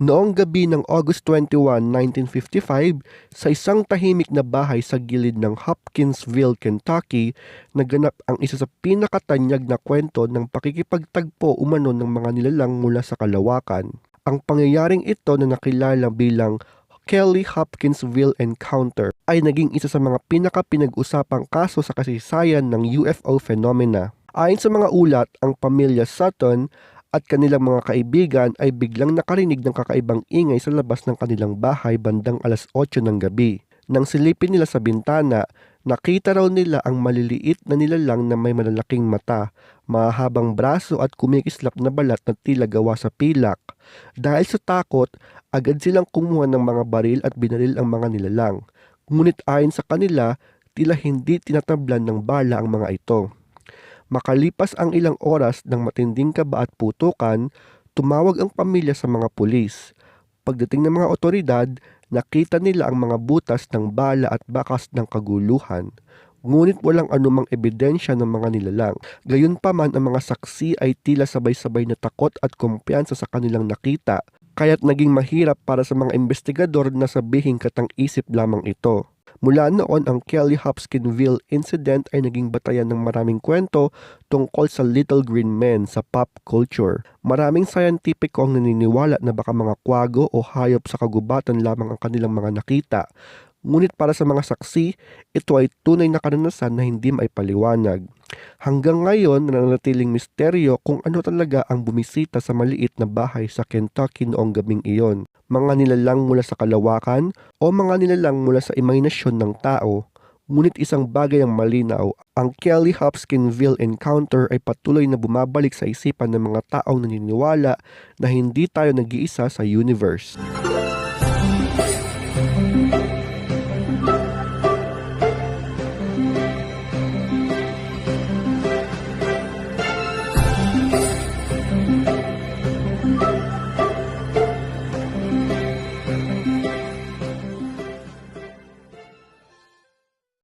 Noong gabi ng August 21, 1955, sa isang tahimik na bahay sa gilid ng Hopkinsville, Kentucky, naganap ang isa sa pinakatanyag na kwento ng pakikipagtagpo umano ng mga nilalang mula sa kalawakan. Ang pangyayaring ito na nakilala bilang Kelly Hopkinsville Encounter ay naging isa sa mga pinaka-pinag-usapang kaso sa kasaysayan ng UFO phenomena. Ayon sa mga ulat, ang pamilya Sutton at kanilang mga kaibigan ay biglang nakarinig ng kakaibang ingay sa labas ng kanilang bahay bandang alas 8 ng gabi. Nang silipin nila sa bintana, nakita raw nila ang maliliit na nilalang na may malalaking mata, mahabang braso at kumikislap na balat na tila gawa sa pilak. Dahil sa takot, agad silang kumuha ng mga baril at binaril ang mga nilalang. Ngunit ayon sa kanila, tila hindi tinatablan ng bala ang mga ito. Makalipas ang ilang oras ng matinding kaba at putukan, tumawag ang pamilya sa mga pulis. Pagdating ng mga otoridad, nakita nila ang mga butas ng bala at bakas ng kaguluhan. Ngunit walang anumang ebidensya ng mga nilalang. Gayunpaman ang mga saksi ay tila sabay-sabay na takot at kumpiyansa sa kanilang nakita, kaya't naging mahirap para sa mga investigador na sabihin katang isip lamang ito. Mula noon ang Kelly Hopkinsville incident ay naging batayan ng maraming kwento tungkol sa Little Green Men sa pop culture. Maraming scientifico ang naniniwala na baka mga kwago o hayop sa kagubatan lamang ang kanilang mga nakita. Ngunit para sa mga saksi, ito ay tunay na karanasan na hindi maipaliwanag. Hanggang ngayon, nananatiling misteryo kung ano talaga ang bumisita sa maliit na bahay sa Kentucky noong gabing iyon. Mga nilalang mula sa kalawakan o mga nilalang mula sa imahinasyon ng tao. Ngunit isang bagay ang malinaw, ang Kelly Hopkinsville encounter ay patuloy na bumabalik sa isipan ng mga taong naniniwala na hindi tayo nag-iisa sa universe.